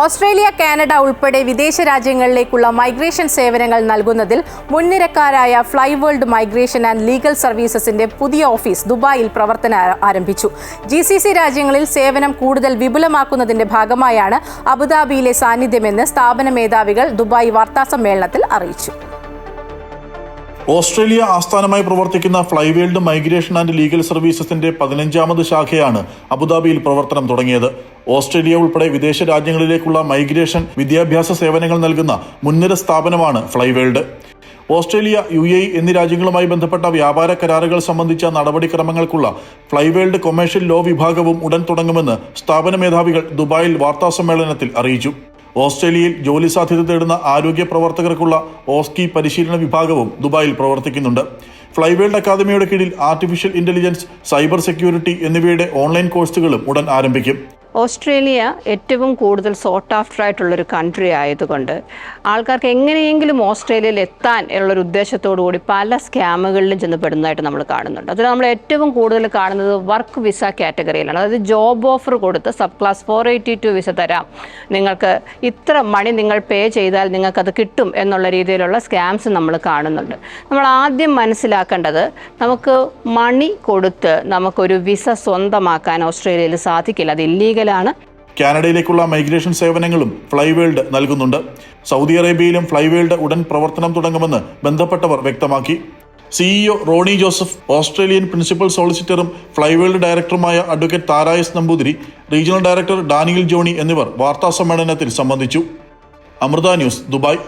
Australia Canada ഉൾപ്പെടെ വിദേശ രാജ്യങ്ങളിലേക്കുള്ള migration സേവനങ്ങൾ നൽകുന്നതിൽ മുൻനിരക്കാരായ Fly World migration and legal സർവീസസിന്റെ പുതിയ ഓഫീസ് ദുബായിൽ പ്രവർത്തനം ആരംഭിച്ചു. ജി സി സി രാജ്യങ്ങളിൽ സേവനം കൂടുതൽ വിപുലമാക്കുന്നതിന്റെ ഭാഗമായാണ് അബുദാബിയിലെ സാന്നിധ്യമെന്ന് സ്ഥാപന മേധാവികൾ ദുബായ് വാർത്താസമ്മേളനത്തിൽ അറിയിച്ചു. ഓസ്ട്രേലിയ ആസ്ഥാനമായി പ്രവർത്തിക്കുന്ന ഫ്ലൈവേൾഡ് മൈഗ്രേഷൻ ആൻഡ് ലീഗൽ സർവീസസിന്റെ പതിനഞ്ചാമത് ശാഖയാണ് അബുദാബിയിൽ പ്രവർത്തനം തുടങ്ങിയത്. ഓസ്ട്രേലിയ ഉൾപ്പെടെ വിദേശ രാജ്യങ്ങളിലേക്കുള്ള മൈഗ്രേഷൻ വിദ്യാഭ്യാസ സേവനങ്ങൾ നൽകുന്ന മുൻനിര സ്ഥാപനമാണ് ഫ്ലൈവേൾഡ്. ഓസ്ട്രേലിയ യു എ എന്നീ രാജ്യങ്ങളുമായി ബന്ധപ്പെട്ട വ്യാപാര കരാറുകൾ സംബന്ധിച്ച നടപടിക്രമങ്ങൾക്കുള്ള ഫ്ലൈവേൾഡ് കൊമേഴ്ഷ്യൽ ലോ വിഭാഗവും ഉടൻ തുടങ്ങുമെന്ന് സ്ഥാപന മേധാവികൾ ദുബായിൽ വാർത്താസമ്മേളനത്തിൽ അറിയിച്ചു. ഓസ്ട്രേലിയയിൽ ജോലി സാധ്യത തേടുന്ന ആരോഗ്യ പ്രവർത്തകർക്കുള്ള ഓസ്കി പരിശീലന വിഭാഗവും ദുബായിൽ പ്രവർത്തിക്കുന്നുണ്ട്. ഫ്ലൈവേൾഡ് അക്കാദമിയുടെ കീഴിൽ ആർട്ടിഫിഷ്യൽ ഇന്റലിജൻസ് സൈബർ സെക്യൂരിറ്റി എന്നിവയുടെ ഓൺലൈൻ കോഴ്സുകളും ഉടൻ ആരംഭിക്കും. ഓസ്ട്രേലിയ ഏറ്റവും കൂടുതൽ സോട്ട് ആഫ്റ്റർ ആയിട്ടുള്ളൊരു കൺട്രി ആയതുകൊണ്ട് ആൾക്കാർക്ക് എങ്ങനെയെങ്കിലും ഓസ്ട്രേലിയയിൽ എത്താൻ ഉള്ളൊരു ഉദ്ദേശത്തോടു കൂടി പല സ്കാമുകളിലും ചെന്ന് പെടുന്നതായിട്ട് നമ്മൾ കാണുന്നുണ്ട്. അതിൽ നമ്മൾ ഏറ്റവും കൂടുതൽ കാണുന്നത് വർക്ക് വിസ കാറ്റഗറിയിലാണ് അതായത് ജോബ് ഓഫർ കൊടുത്ത് sub class four eighty two visa തരാം. നിങ്ങൾക്ക് ഇത്ര മണി നിങ്ങൾ പേ ചെയ്താൽ നിങ്ങൾക്കത് കിട്ടും എന്നുള്ള രീതിയിലുള്ള സ്കാംസ് നമ്മൾ കാണുന്നുണ്ട്. നമ്മൾ ആദ്യം മനസ്സിലാക്കേണ്ടത് നമുക്ക് മണി കൊടുത്ത് നമുക്കൊരു വിസ സ്വന്തമാക്കാൻ ഓസ്ട്രേലിയയിൽ സാധിക്കില്ല. അത് ഇല്ലീഗലാണ് കാനഡയിലേക്കുള്ള മൈഗ്രേഷൻ സേവനങ്ങളും ഫ്ലൈവേൾഡ് നൽകുന്നുണ്ട്. സൗദി അറേബ്യയിലും ഫ്ലൈവേൾഡ് ഉടൻ പ്രവർത്തനം തുടങ്ങുമെന്ന് ബന്ധപ്പെട്ടവർ വ്യക്തമാക്കി. CEO Ronnie Joseph Australian principal സോളിസിറ്ററും ഫ്ലൈവേൾഡ് ഡയറക്ടറുമായ advocate Tarayas Namboothiri regional director Daniel Johny എന്നിവർ വാർത്താ സമ്മേളനത്തിൽ സംബന്ധിച്ചു. Amrita news Dubai.